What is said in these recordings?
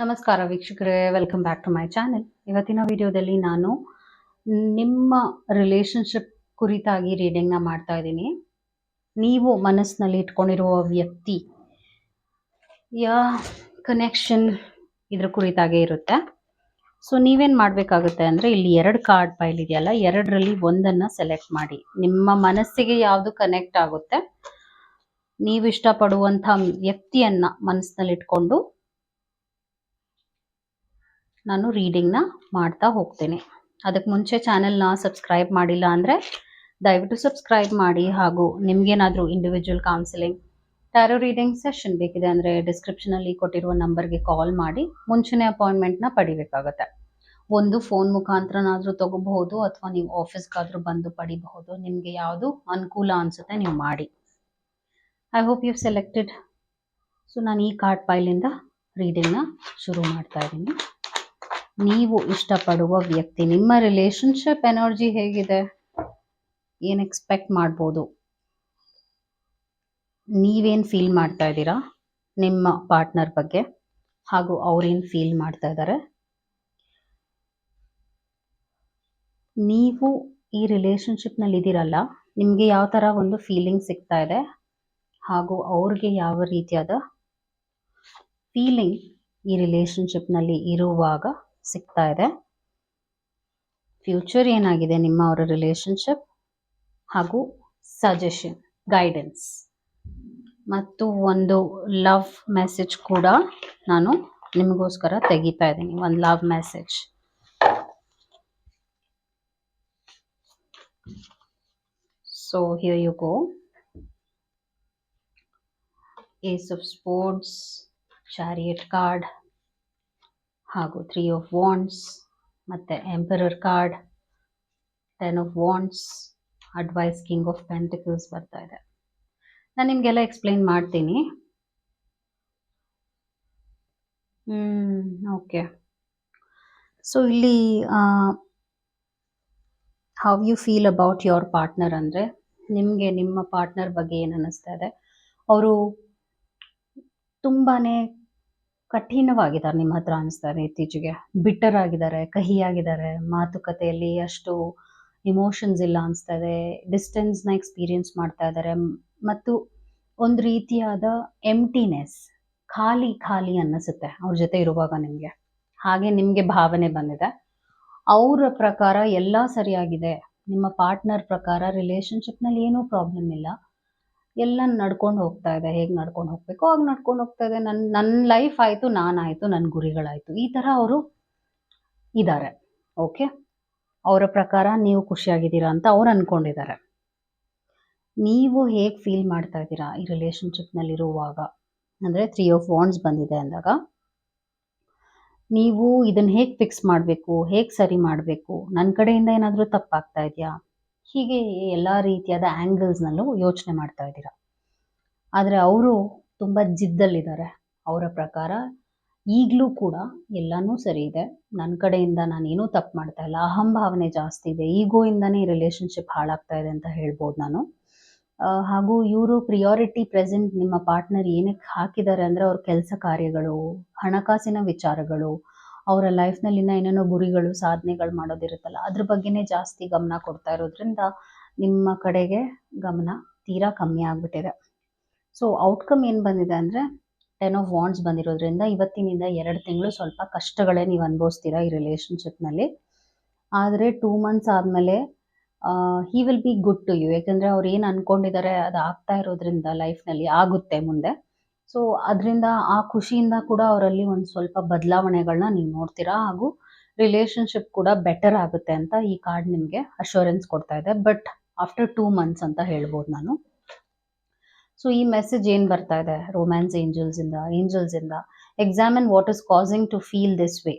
ನಮಸ್ಕಾರ ವೀಕ್ಷಕರೇ welcome back to my channel ಇವತ್ತಿನ ವಿಡಿಯೋದಲ್ಲಿ ನಾನು ನಿಮ್ಮ ರಿಲೇಶನ್ಶಿಪ್ ಕುರಿತಾಗಿ ರೀಡಿಂಗ್ನ ಮಾಡ್ತಾ ಇದ್ದೀನಿ. ನೀವು ಮನಸ್ಸಿನಲ್ಲಿ ಇಟ್ಕೊಂಡಿರುವ ವ್ಯಕ್ತಿ, ಯಾ ಕನೆಕ್ಷನ್ ಇದ್ರ ಕುರಿತಾಗೆ ಇರುತ್ತೆ. ಸೊ ನೀವೇನು ಮಾಡಬೇಕಾಗುತ್ತೆ ಅಂದರೆ, ಇಲ್ಲಿ ಎರಡು ಕಾರ್ಡ್ ಪೈಲ್ ಇದೆಯಲ್ಲ, ಎರಡರಲ್ಲಿ ಒಂದನ್ನು ಸೆಲೆಕ್ಟ್ ಮಾಡಿ. ನಿಮ್ಮ ಮನಸ್ಸಿಗೆ ಯಾವುದು ಕನೆಕ್ಟ್ ಆಗುತ್ತೆ, ನೀವು ಇಷ್ಟಪಡುವಂಥ ವ್ಯಕ್ತಿಯನ್ನ ಮನಸ್ಸಿನಲ್ಲಿ ಇಟ್ಕೊಂಡು ನಾನು ರೀಡಿಂಗ್ನ ಮಾಡ್ತಾ ಹೋಗ್ತೇನೆ. ಅದಕ್ಕೆ ಮುಂಚೆ ಚಾನೆಲ್ನ ಸಬ್ಸ್ಕ್ರೈಬ್ ಮಾಡಿಲ್ಲ ಅಂದರೆ ದಯವಿಟ್ಟು ಸಬ್ಸ್ಕ್ರೈಬ್ ಮಾಡಿ ಹಾಗೂ ನಿಮಗೇನಾದರೂ individual counselling tarot reading session ಬೇಕಿದೆ ಅಂದರೆ ಡಿಸ್ಕ್ರಿಪ್ಷನಲ್ಲಿ ಕೊಟ್ಟಿರುವ ನಂಬರ್ಗೆ ಕಾಲ್ ಮಾಡಿ, ಮುಂಚೆನೇ ಅಪಾಯಿಂಟ್ಮೆಂಟ್ನ ಪಡಿಬೇಕಾಗತ್ತೆ. ಒಂದು ಫೋನ್ ಮುಖಾಂತರನಾದರೂ ತಗೋಬಹುದು ಅಥವಾ ನೀವು ಆಫೀಸ್ಗಾದರೂ ಬಂದು ಪಡಿಬಹುದು, ನಿಮಗೆ ಯಾವುದು ಅನುಕೂಲ ಅನಿಸುತ್ತೆ ನೀವು ಮಾಡಿ. I hope you selected so ನಾನು ಈ ಕಾರ್ಡ್ ಪೈಲಿಂದ ರೀಡಿಂಗ್ನ ಶುರು ಮಾಡ್ತಾ ಇದ್ದೀನಿ. ನೀವು ಇಷ್ಟಪಡುವ ವ್ಯಕ್ತಿ, ನಿಮ್ಮ ರಿಲೇಶನ್ಶಿಪ್ ಎನರ್ಜಿ ಹೇಗಿದೆ? ಏನು ಎಕ್ಸ್ಪೆಕ್ಟ್ ಮಾಡ್ಬೋದು? ನೀವೇನು ಫೀಲ್ ಮಾಡ್ತಾ ಇದ್ದೀರಾ? ನಿಮ್ಮ ಪಾರ್ಟ್ನರ್ ಬಗ್ಗೆ ಹಾಗೂ ಅವ್ರೇನು ಫೀಲ್ ಮಾಡ್ತಾ ಇದ್ದಾರೆ? ನೀವು ಈ ರಿಲೇಶನ್ಶಿಪ್ನಲ್ಲಿ ಇದ್ದೀರಲ್ಲ, ನಿಮಗೆ ಯಾವ ಥರ ಒಂದು ಫೀಲಿಂಗ್ ಸಿಗ್ತಾ ಇದೆ? ಹಾಗೂ ಅವ್ರಿಗೆ ಯಾವ ರೀತಿಯಾದ ಫೀಲಿಂಗ್ ಈ ರಿಲೇಶನ್ಶಿಪ್ನಲ್ಲಿ ಇರುವಾಗ ಸಿಗ್ತಾ ಇದೆ. ಫ್ಯೂಚರ್ ಏನಾಗಿದೆ ನಿಮ್ಮ ಅವರ ರಿಲೇಶನ್ಶಿಪ್ ಹಾಗೂ ಸಜೆಷನ್ ಗೈಡೆನ್ಸ್ ಮತ್ತು ಒಂದು ಲವ್ ಮೆಸೇಜ್ ಕೂಡ ನಾನು ನಿಮಗೋಸ್ಕರ ತೆಗಿತಾ ಇದ್ದೀನಿ, ಒಂದು love message so here you go ace of sports chariot card ಹಾಗೂ ತ್ರೀ ಆಫ್ ವಾಂಡ್ಸ್ ಮತ್ತು emperor card ten of wands advice king of pentacles ಬರ್ತಾ ಇದೆ. ನಾನು ನಿಮಗೆಲ್ಲ ಎಕ್ಸ್ಪ್ಲೇನ್ ಮಾಡ್ತೀನಿ. ಓಕೆ ಸೊ ಇಲ್ಲಿ how you feel about your partner ಅಂದರೆ, ನಿಮಗೆ ನಿಮ್ಮ ಪಾರ್ಟ್ನರ್ ಬಗ್ಗೆ ಏನು ಅನ್ನಿಸ್ತಾ ಇದೆ? ಅವರು ತುಂಬಾ ಕಠಿಣವಾಗಿದ್ದಾರೆ, ನಿಮ್ಮ ಹತ್ರ ಅನಿಸ್ತಾ ಇದೆ ಇತ್ತೀಚೆಗೆ ಬಿಟ್ಟರ್ ಆಗಿದ್ದಾರೆ ಕಹಿಯಾಗಿದ್ದಾರೆ, ಮಾತುಕತೆಯಲ್ಲಿ ಅಷ್ಟು ಇಮೋಷನ್ಸ್ ಇಲ್ಲ ಅನಿಸ್ತಾ ಇದೆ ಡಿಸ್ಟೆನ್ಸ್ನ ಎಕ್ಸ್ಪೀರಿಯನ್ಸ್ ಮಾಡ್ತಾ ಇದ್ದಾರೆ, ಮತ್ತು ಒಂದು ರೀತಿಯಾದ ಎಂಟಿನೆಸ್ ಖಾಲಿ ಖಾಲಿ ಅನ್ನಿಸುತ್ತೆ ಅವ್ರ ಜೊತೆ ಇರುವಾಗ ನಿಮಗೆ. ಹಾಗೆ ನಿಮಗೆ ಭಾವನೆ ಬಂದಿದೆ. ಅವರ ಪ್ರಕಾರ ಎಲ್ಲ ಸರಿಯಾಗಿದೆ, ನಿಮ್ಮ ಪಾರ್ಟ್ನರ್ ಪ್ರಕಾರ ರಿಲೇಶನ್ಶಿಪ್ನಲ್ಲಿ ಏನೂ ಪ್ರಾಬ್ಲಮ್ ಇಲ್ಲ. ಎಲ್ಲ ನಡ್ಕೊಂಡು ಹೋಗ್ತಾ ಇದೆ. ಹೇಗೆ ನಡ್ಕೊಂಡು ಹೋಗಬೇಕು? ಹಾಗೆ ನಡ್ಕೊಂಡು ಹೋಗ್ತಾ ಇದೆ. ನನ್ನ ನನ್ನ ಲೈಫ್ ಆಯಿತು, ನಾನಾಯಿತು ನನ್ನ ಗುರಿಗಳಾಯಿತು. ಈ ಥರ ಅವರು ಇದ್ದಾರೆ ಓಕೆ ಅವರ ಪ್ರಕಾರ ನೀವು ಖುಷಿಯಾಗಿದ್ದೀರಾ ಅಂತ ಅವ್ರು ಅಂದ್ಕೊಂಡಿದ್ದಾರೆ ನೀವು ಹೇಗೆ ಫೀಲ್ ಮಾಡ್ತಾ ಇದ್ದೀರಾ ಈ ರಿಲೇಶನ್ಶಿಪ್ನಲ್ಲಿರುವಾಗ ಅಂದರೆ ತ್ರೀ ಆಫ್ ವಾಂಡ್ಸ್ ಬಂದಿದೆ ಅಂದಾಗ. ನೀವು ಇದನ್ನು ಹೇಗೆ ಫಿಕ್ಸ್ ಮಾಡಬೇಕು? ಹೇಗೆ ಸರಿ ಮಾಡಬೇಕು? ನನ್ನ ಕಡೆಯಿಂದ ಏನಾದರೂ ತಪ್ಪಾಗ್ತಾ ಇದೆಯಾ? ಹೀಗೆ ಎಲ್ಲ ರೀತಿಯಾದ ಆ್ಯಂಗಲ್ಸ್ನಲ್ಲೂ ಯೋಚನೆ ಮಾಡ್ತಾ ಇದ್ದೀರಾ. ಆದರೆ ಅವರು ತುಂಬ ಜಿದ್ದಲ್ಲಿದ್ದಾರೆ. ಅವರ ಪ್ರಕಾರ ಈಗಲೂ ಕೂಡ ಎಲ್ಲನೂ ಸರಿ ಇದೆ. ನನ್ನ ಕಡೆಯಿಂದ ನಾನೇನೂ ತಪ್ಪು ಮಾಡ್ತಾ ಇಲ್ಲ. ಅಹಂಭಾವನೆ ಜಾಸ್ತಿ ಇದೆ. ಈಗೋಯಿಂದನೇ ರಿಲೇಶನ್ಶಿಪ್ ಹಾಳಾಗ್ತಾ ಇದೆ ಅಂತ ಹೇಳ್ಬೋದು ನಾನು. ಹಾಗೂ ಇವರು ಪ್ರಿಯಾರಿಟಿ ಪ್ರೆಸೆಂಟ್ ನಿಮ್ಮ ಪಾರ್ಟ್ನರ್ ಏನಕ್ಕೆ ಹಾಕಿದ್ದಾರೆ ಅಂದರೆ ಅವ್ರ ಕೆಲಸ ಕಾರ್ಯಗಳು, ಹಣಕಾಸಿನ ವಿಚಾರಗಳು ಅವರ ಲೈಫ್ನಲ್ಲಿನ ಏನೇನೋ ಗುರಿಗಳು, ಸಾಧನೆಗಳು ಮಾಡೋದಿರುತ್ತಲ್ಲ, ಅದ್ರ ಬಗ್ಗೆನೇ ಜಾಸ್ತಿ ಗಮನ ಕೊಡ್ತಾ ಇರೋದ್ರಿಂದ ನಿಮ್ಮ ಕಡೆಗೆ ಗಮನ ತೀರಾ ಕಮ್ಮಿ ಆಗಿಬಿಟ್ಟಿದೆ. ಸೊ ಔಟ್ಕಮ್ ಏನು ಬಂದಿದೆ ಅಂದರೆ ಟೆನ್ ಆಫ್ ವಾಂಡ್ಸ್ ಬಂದಿರೋದ್ರಿಂದ ಇವತ್ತಿನಿಂದ ಎರಡು ತಿಂಗಳು ಸ್ವಲ್ಪ ಕಷ್ಟಗಳೇ ನೀವು ಅನುಭವಿಸ್ತೀರಾ ಈ ರಿಲೇಶನ್ಶಿಪ್ನಲ್ಲಿ ಆದರೆ ಟೂ ಮಂತ್ಸ್ ಆದಮೇಲೆ he will be good to you ಯಾಕೆಂದರೆ ಅವ್ರು ಏನು ಅಂದ್ಕೊಂಡಿದ್ದಾರೆ ಅದು ಆಗ್ತಾ ಇರೋದ್ರಿಂದ ಲೈಫ್ನಲ್ಲಿ ಆಗುತ್ತೆ ಮುಂದೆ. ಸೊ ಅದರಿಂದ ಆ ಖುಷಿಯಿಂದ ಕೂಡ ಅವರಲ್ಲಿ ಒಂದು ಸ್ವಲ್ಪ ಬದಲಾವಣೆಗಳನ್ನ ನೀವು ನೋಡ್ತೀರಾ? ಹಾಗೂ ರಿಲೇಶನ್ಶಿಪ್ ಕೂಡ ಬೆಟರ್ ಆಗುತ್ತೆ ಅಂತ ಈ ಕಾರ್ಡ್ ನಿಮಗೆ ಅಶ್ಯೂರೆನ್ಸ್ ಕೊಡ್ತಾ ಇದೆ. ಬಟ್ ಆಫ್ಟರ್ ಟೂ ಮಂತ್ಸ್ ಅಂತ ಹೇಳ್ಬೋದು ನಾನು. ಸೊ ಈ ಮೆಸೇಜ್ ಏನು ಬರ್ತಾ ಇದೆ? ರೊಮ್ಯಾನ್ಸ್ ಏಂಜಲ್ಸಿಂದ ಏಂಜಲ್ಸಿಂದ examine what is causing to feel this way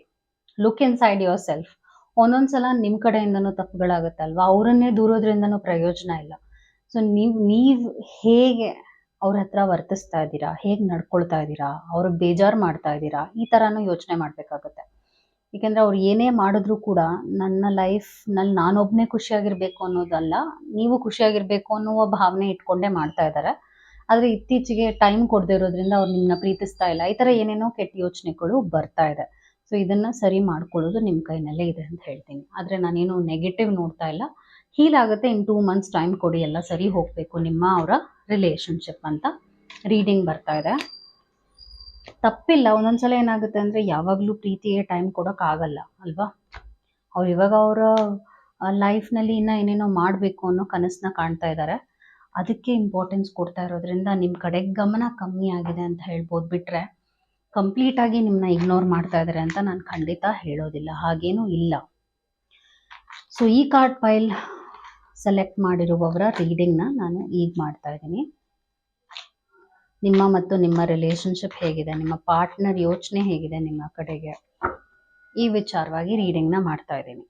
look inside yourself ಒಂದೊಂದ್ಸಲ ನಿಮ್ಮ ಕಡೆಯಿಂದನೂ ತಪ್ಪುಗಳಾಗುತ್ತಲ್ವಾ? ಅವರನ್ನೇ ದೂರೋದ್ರಿಂದನೂ ಪ್ರಯೋಜನ ಇಲ್ಲ. ಸೊ ನೀವು ನೀವು ಹೇಗೆ ಅವ್ರ ಹತ್ರ ವರ್ತಿಸ್ತಾ ಇದ್ದೀರಾ? ಹೇಗೆ ನಡ್ಕೊಳ್ತಾ ಇದ್ದೀರಾ? ಅವ್ರಿಗೆ ಬೇಜಾರು ಮಾಡ್ತಾ ಇದ್ದೀರಾ? ಈ ಥರನೂ ಯೋಚನೆ ಮಾಡಬೇಕಾಗುತ್ತೆ. ಏಕೆಂದರೆ ಅವ್ರು ಏನೇ ಮಾಡಿದ್ರು ಕೂಡ ನನ್ನ ಲೈಫ್ನಲ್ಲಿ ನಾನೊಬ್ಬನೇ ಖುಷಿಯಾಗಿರಬೇಕು ಅನ್ನೋದಲ್ಲ, ನೀವು ಖುಷಿಯಾಗಿರ್ಬೇಕು ಅನ್ನುವ ಭಾವನೆ ಇಟ್ಕೊಂಡೇ ಮಾಡ್ತಾ ಇದ್ದಾರೆ ಆದರೆ ಇತ್ತೀಚೆಗೆ ಟೈಮ್ ಕೊಡದೇ ಇರೋದ್ರಿಂದ ಅವ್ರು ನಿಮ್ಮನ್ನ ಪ್ರೀತಿಸ್ತಾ ಇಲ್ಲ. ಈ ಥರ ಏನೇನೋ ಕೆಟ್ಟ ಯೋಚನೆಗಳು ಬರ್ತಾ ಇದೆ. ಸೊ, ಇದನ್ನು ಸರಿ ಮಾಡ್ಕೊಳ್ಳೋದು ನಿಮ್ಮ ಕೈನಲ್ಲೇ ಇದೆ ಅಂತ ಹೇಳ್ತೀನಿ. ಆದರೆ ನಾನೇನು ನೆಗೆಟಿವ್ ನೋಡ್ತಾ ಇಲ್ಲ. ಹೀಲ್ ಆಗುತ್ತೆ ಇನ್ ಟೂ ಮಂತ್ಸ್ ಟೈಮ್ ಕೊಡಿ, ಎಲ್ಲ ಸರಿ ಹೋಗಬೇಕು ನಿಮ್ಮ ಅವರ ರಿಲೇಶನ್ಶಿಪ್ ಅಂತ. ರೀಡಿಂಗ್ ಬರ್ತಾ ಇದೆ. ತಪ್ಪಿಲ್ಲ, ಒಂದೊಂದ್ಸಲ ಏನಾಗುತ್ತೆ ಅಂದರೆ ಯಾವಾಗಲೂ ಪ್ರೀತಿಗೆ ಟೈಮ್ ಕೊಡೋಕ್ಕಾಗಲ್ಲ ಅಲ್ವಾ? ಅವ್ರು ಇವಾಗ ಅವರ ಲೈಫ್ನಲ್ಲಿ ಇನ್ನೂ ಏನೇನೋ ಮಾಡಬೇಕು ಅನ್ನೋ ಕನಸನ್ನ ಕಾಣ್ತಾ ಇದ್ದಾರೆ ಅದಕ್ಕೆ ಇಂಪಾರ್ಟೆನ್ಸ್ ಕೊಡ್ತಾ ಇರೋದ್ರಿಂದ ನಿಮ್ಮ ಕಡೆ ಗಮನ ಕಮ್ಮಿ ಆಗಿದೆ ಅಂತ ಹೇಳ್ಬೋದು ಬಿಟ್ಟರೆ ಕಂಪ್ಲೀಟಾಗಿ ನಿಮ್ಮನ್ನ ಇಗ್ನೋರ್ ಮಾಡ್ತಾ ಇದ್ದಾರೆ ಅಂತ ನಾನು ಖಂಡಿತ ಹೇಳೋದಿಲ್ಲ, ಹಾಗೇನೂ ಇಲ್ಲ. ಸೊ ಈ ಕಾರ್ಡ್ ಫೈಲ್ ಸೆಲೆಕ್ಟ್ ಮಾಡಿರುವವರ ರೀಡಿಂಗ್ನ ನಾನು ಈಗ ಮಾಡ್ತಾ ಇದ್ದೀನಿ. ನಿಮ್ಮ ಮತ್ತು ನಿಮ್ಮ ರಿಲೇಶನ್ಶಿಪ್ ಹೇಗಿದೆ? ನಿಮ್ಮ ಪಾರ್ಟ್ನರ್ ಯೋಚನೆ ಹೇಗಿದೆ ನಿಮ್ಮ ಕಡೆಗೆ? ಈ ವಿಚಾರವಾಗಿ ರೀಡಿಂಗ್ನ ಮಾಡ್ತಾ ಇದ್ದೀನಿ.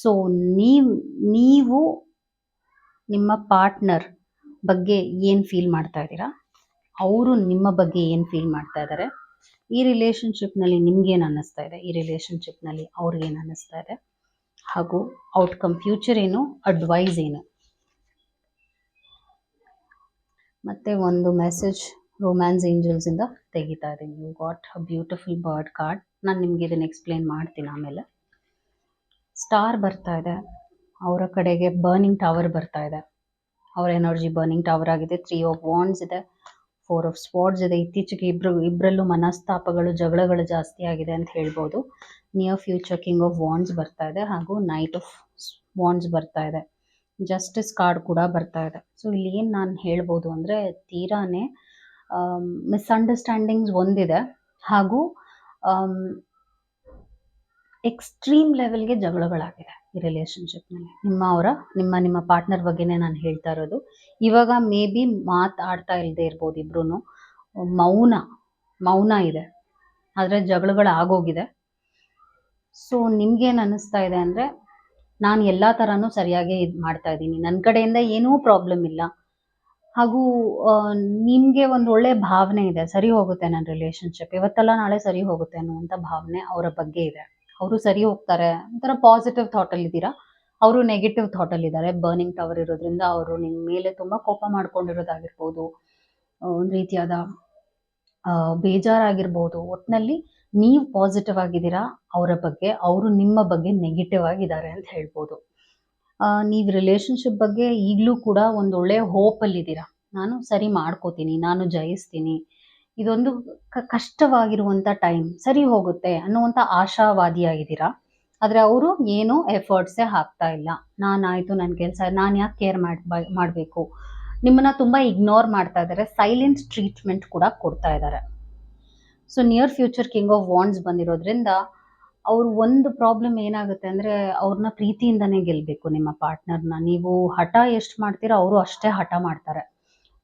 ಸೊ ನೀವು ನಿಮ್ಮ ಪಾರ್ಟ್ನರ್ ಬಗ್ಗೆ ಏನು ಫೀಲ್ ಮಾಡ್ತಾ ಇದ್ದೀರಾ? ಅವರು ನಿಮ್ಮ ಬಗ್ಗೆ ಏನು ಫೀಲ್ ಮಾಡ್ತಾ ಇದ್ದಾರೆ? ಈ ರಿಲೇಶನ್ಶಿಪ್ನಲ್ಲಿ ನಿಮ್ಗೇನು ಅನ್ನಿಸ್ತಾ ಇದೆ? ಈ ರಿಲೇಶನ್ಶಿಪ್ನಲ್ಲಿ ಅವ್ರಿಗೇನು ಅನ್ನಿಸ್ತಾ ಇದೆ? ಹಾಗೂ ಔಟ್ಕಮ್ ಫ್ಯೂಚರ್ ಏನು ಅಡ್ವೈಸ್ ಏನು. ಮತ್ತೆ ಒಂದು ಮೆಸೇಜ್ ರೋಮ್ಯಾನ್ಸ್ ರೊಮ್ಯಾನ್ಸ್ ಏಂಜಲ್ಸಿಂದ ತೆಗಿತಾ ಇದ್ದೀನಿ. You got a beautiful bird card ನಾನು ನಿಮಗೆ ಇದನ್ನು ಎಕ್ಸ್ಪ್ಲೇನ್ ಮಾಡ್ತೀನಿ ಆಮೇಲೆ. ಸ್ಟಾರ್ ಬರ್ತಾ ಇದೆ. ಅವರ ಕಡೆಗೆ ಬರ್ನಿಂಗ್ ಟವರ್ ಬರ್ತಾ ಇದೆ. ಅವರ ಎನರ್ಜಿ ಬರ್ನಿಂಗ್ ಟವರ್ ಆಗಿದೆ. ತ್ರೀ ಆಫ್ ವಾಂಡ್ಸ್ ಇದೆ. ಫೋರ್ ಆಫ್ ಸ್ಪಾಟ್ಸ್ ಇದೆ. ಇತ್ತೀಚೆಗೆ ಇಬ್ಬರು ಇಬ್ಬರಲ್ಲೂ ಮನಸ್ತಾಪಗಳು, ಜಗಳಗಳು ಜಾಸ್ತಿ ಆಗಿದೆ ಅಂತ ಹೇಳ್ಬೋದು. Near future king of wands ಬರ್ತಾ ಇದೆ ಹಾಗೂ ನೈಟ್ ಆಫ್ ವಾಂಡ್ಸ್ ಬರ್ತಾ ಇದೆ. ಜಸ್ಟಿಸ್ ಕಾರ್ಡ್ ಕೂಡ ಬರ್ತಾ ಇದೆ. ಸೊ ಇಲ್ಲಿ ಏನು ನಾನು ಹೇಳ್ಬೋದು ಅಂದರೆ ತೀರಾನೇ ಮಿಸ್ಅಂಡರ್ಸ್ಟ್ಯಾಂಡಿಂಗ್ಸ್ ಒಂದಿದೆ ಹಾಗೂ ಎಕ್ಸ್ಟ್ರೀಮ್ ಲೆವೆಲ್ಗೆ ಜಗಳಗಳಾಗಿದೆ ಈ ರಿಲೇಶನ್ಶಿಪ್ನಲ್ಲಿ ನಿಮ್ಮ ಅವರ, ನಿಮ್ಮ ನಿಮ್ಮ ಪಾರ್ಟ್ನರ್ ಬಗ್ಗೆನೇ ನಾನು ಹೇಳ್ತಾ ಇರೋದು. ಇವಾಗ ಮೇ ಬಿ ಮಾತಾಡ್ತಾ ಇಲ್ಲದೆ ಇರ್ಬೋದು ಇಬ್ರು ಮೌನ ಮೌನ ಇದೆ. ಆದರೆ ಜಗಳಗಳು ಆಗೋಗಿದೆ. ಸೊ ನಿಮ್ಗೇನು ಅನ್ನಿಸ್ತಾ ಇದೆ ಅಂದರೆ, ನಾನು ಎಲ್ಲ ಥರನೂ ಸರಿಯಾಗಿ ಇದು ಮಾಡ್ತಾ ಇದ್ದೀನಿ. ನನ್ನ ಕಡೆಯಿಂದ ಏನೂ ಪ್ರಾಬ್ಲಮ್ ಇಲ್ಲ. ಹಾಗೂ ನಿಮಗೆ ಒಂದು ಒಳ್ಳೆ ಭಾವನೆ ಇದೆ. ಸರಿ ಹೋಗುತ್ತೆ ನನ್ನ ರಿಲೇಶನ್ಶಿಪ್ ಇವತ್ತೆಲ್ಲ ನಾಳೆ ಸರಿ ಹೋಗುತ್ತೆ ಅನ್ನುವಂಥ ಭಾವನೆ ಅವರ ಬಗ್ಗೆ ಇದೆ. ಅವರು ಸರಿ ಹೋಗ್ತಾರೆ. ಒಂಥರ ಪಾಸಿಟಿವ್ ಅಲ್ಲಿ ಇದ್ದೀರಾ? ಅವರು ನೆಗೆಟಿವ್ ಅಲ್ಲಿ ಇದ್ದಾರೆ. ಬರ್ನಿಂಗ್ ಟವರ್ ಇರೋದ್ರಿಂದ ಅವರು ನಿಮ್ಮ ಮೇಲೆ ತುಂಬಾ ಕೋಪ ಮಾಡ್ಕೊಂಡಿರೋದಾಗಿರ್ಬೋದು. ಒಂದು ರೀತಿಯಾದ ಬೇಜಾರಾಗಿರ್ಬೋದು. ಒಟ್ಟಿನಲ್ಲಿ ನೀವು ಪಾಸಿಟಿವ್ ಆಗಿದ್ದೀರಾ? ಅವರ ಬಗ್ಗೆ, ಅವರು ನಿಮ್ಮ ಬಗ್ಗೆ ನೆಗೆಟಿವ್ ಆಗಿದ್ದಾರೆ ಅಂತ ಹೇಳ್ಬೋದು. ನೀವು ರಿಲೇಶನ್ಶಿಪ್ ಬಗ್ಗೆ ಈಗಲೂ ಕೂಡ ಒಂದು ಒಳ್ಳೆ ಹೋಪಲ್ಲಿದ್ದೀರಾ ನಾನು ಸರಿ ಮಾಡ್ಕೋತೀನಿ. ನಾನು ಜಯಿಸ್ತೀನಿ. ಇದೊಂದು ಕಷ್ಟವಾಗಿರುವಂತ ಟೈಮ್ ಸರಿ ಹೋಗುತ್ತೆ ಅನ್ನುವಂಥ ಆಶಾವಾದಿಯಾಗಿದ್ದೀರಾ? ಆದರೆ ಅವರು ಏನೂ ಎಫರ್ಟ್ಸೇ ಹಾಕ್ತಾ ಇಲ್ಲ. ನಾನಾಯಿತು ನನ್ನ ಕೆಲಸ, ನಾನು ಯಾಕೆ ಕೇರ್ ಮಾಡಿ ಮಾಡಬೇಕು? ನಿಮ್ಮನ್ನ ತುಂಬಾ ಇಗ್ನೋರ್ ಮಾಡ್ತಾ ಇದ್ದಾರೆ ಸೈಲೆಂಟ್ ಟ್ರೀಟ್ಮೆಂಟ್ ಕೂಡ ಕೊಡ್ತಾ ಇದ್ದಾರೆ so near future king of wands ಬಂದಿರೋದ್ರಿಂದ ಅವ್ರು ಒಂದು ಪ್ರಾಬ್ಲಮ್ ಏನಾಗುತ್ತೆ ಅಂದ್ರೆ ಅವ್ರನ್ನ ಪ್ರೀತಿಯಿಂದನೇ ಗೆಲ್ಲಬೇಕು ನಿಮ್ಮ ಪಾರ್ಟ್ನರ್ನ ನೀವು ಹಠ ಎಷ್ಟು ಮಾಡ್ತೀರೋ ಅವರು ಅಷ್ಟೇ ಹಠ ಮಾಡ್ತಾರೆ.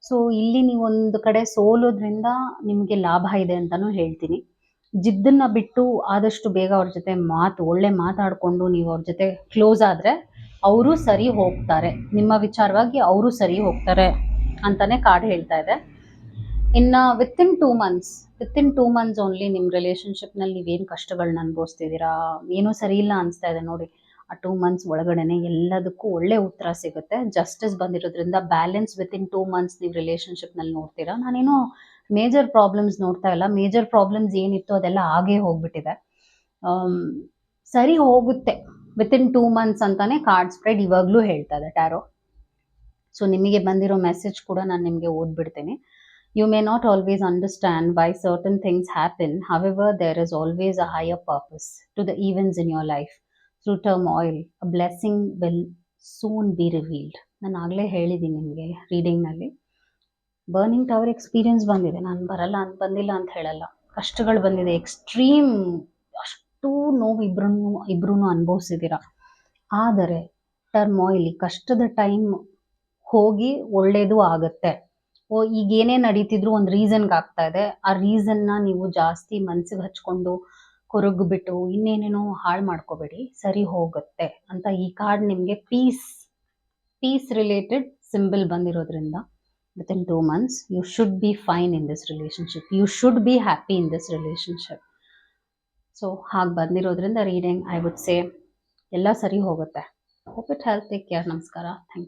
ಸೊ ಇಲ್ಲಿ ನೀವು ಒಂದು ಕಡೆ ಸೋಲೋದ್ರಿಂದ ನಿಮಗೆ ಲಾಭ ಇದೆ ಅಂತಲೂ ಹೇಳ್ತೀನಿ. ಜಿದ್ದನ್ನ ಬಿಟ್ಟು ಆದಷ್ಟು ಬೇಗ ಅವ್ರ ಜೊತೆ ಮಾತು, ಒಳ್ಳೆ ಮಾತಾಡಿಕೊಂಡು ನೀವು ಅವ್ರ ಜೊತೆ ಕ್ಲೋಸ್ ಆದರೆ ಅವರು ಸರಿ ಹೋಗ್ತಾರೆ. ನಿಮ್ಮ ವಿಚಾರವಾಗಿ ಅವರು ಸರಿ ಹೋಗ್ತಾರೆ ಅಂತಾನೆ ಕಾರ್ಡ್ ಹೇಳ್ತಾ ಇದೆ. ಇನ್ನು in two months within two months only ನಿಮ್ಮ ರಿಲೇಷನ್ಶಿಪ್ನಲ್ಲಿ ನೀವೇನು ಕಷ್ಟಗಳನ್ನ ಅನುಭವಿಸ್ತಿದ್ದೀರಾ? ಏನೂ ಸರಿ ಇಲ್ಲ ಅನಿಸ್ತಾ ಇದೆ ನೋಡಿ. ಆ ಟೂ ಮಂತ್ಸ್ ಒಳಗಡೆನೆ ಎಲ್ಲದಕ್ಕೂ ಒಳ್ಳೆ ಉತ್ತರ ಸಿಗುತ್ತೆ. ಜಸ್ಟಿಸ್ ಬಂದಿರೋದ್ರಿಂದ ಬ್ಯಾಲೆನ್ಸ್ ವಿತಿನ್ ಟೂ ಮಂತ್ಸ್ ನೀವು ರಿಲೇಶನ್ಶಿಪ್ನಲ್ಲಿ ನೋಡ್ತೀರಾ? ನಾನೇನು ಮೇಜರ್ ಪ್ರಾಬ್ಲಮ್ಸ್ ನೋಡ್ತಾ ಇಲ್ಲ. ಮೇಜರ್ ಪ್ರಾಬ್ಲಮ್ಸ್ ಏನಿತ್ತು ಅದೆಲ್ಲ ಆಗೇ ಹೋಗ್ಬಿಟ್ಟಿದೆ. ಸರಿ ಹೋಗುತ್ತೆ. ವಿತಿನ್ ಟೂ ಮಂತ್ಸ್ ಅಂತಾನೆ ಕಾರ್ಡ್ ಸ್ಪ್ರೆಡ್ ಇವಾಗಲೂ ಹೇಳ್ತಾ ಇದೆ ಟ್ಯಾರೋ ಸೊ ನಿಮಗೆ ಬಂದಿರೋ ಮೆಸೇಜ್ ಕೂಡ ನಾನು ನಿಮಗೆ ಓದ್ಬಿಡ್ತೀನಿ. You may not always understand why certain things happen however there is always a higher purpose to the events in your life turmoil a blessing will soon be revealed ನಾನು ಆಗಲೇ ಹೇಳಿದ್ದೀನಿ ನಿಮಗೆ ರೀಡಿಂಗ್ನಲ್ಲಿ burning tower experience ಬಂದಿದೆ. ನಾನು ಬರಲ್ಲ ಅಂತ, ಬಂದಿಲ್ಲ ಅಂತ ಹೇಳಲ್ಲ. ಕಷ್ಟಗಳು ಬಂದಿದೆ. ಎಕ್ಸ್ಟ್ರೀಮ್ ಅಷ್ಟು ನೋವು ಇಬ್ರು ಇಬ್ರು ಅನುಭವಿಸಿದ್ದೀರಾ ಆದರೆ ಟರ್ಮ್ ಆಯಿಲ್ ಕಷ್ಟದ ಟೈಮ್ ಹೋಗಿ ಒಳ್ಳೆಯದು ಆಗುತ್ತೆ. ಓ, ಈಗ ಏನೇ ನಡೀತಿದ್ರು ಒಂದು ರೀಸನ್ಗೆ ಆಗ್ತಾ ಇದೆ. ಆ ರೀಸನ್ನ ನೀವು ಜಾಸ್ತಿ ಮನ್ಸಿಗೆ ಹಚ್ಕೊಂಡು ಕೊರಗ್ಬಿಟ್ಟು ಇನ್ನೇನೇನೋ ಹಾಳು ಮಾಡ್ಕೋಬೇಡಿ, ಸರಿ ಹೋಗುತ್ತೆ ಅಂತ ಈ ಕಾರ್ಡ್ ನಿಮಗೆ ಪೀಸ್ ಪೀಸ್ ರಿಲೇಟೆಡ್ ಸಿಂಬಲ್ ಬಂದಿರೋದ್ರಿಂದ within two months you should be fine in this relationship you should be happy in this relationship so ಹಾಗೆ ಬಂದಿರೋದ್ರಿಂದ ರೀಡಿಂಗ್ ಐ ವುಡ್ ಸೇ ಎಲ್ಲ ಸರಿ ಹೋಗುತ್ತೆ. Hope it health take care ನಮಸ್ಕಾರ. Thank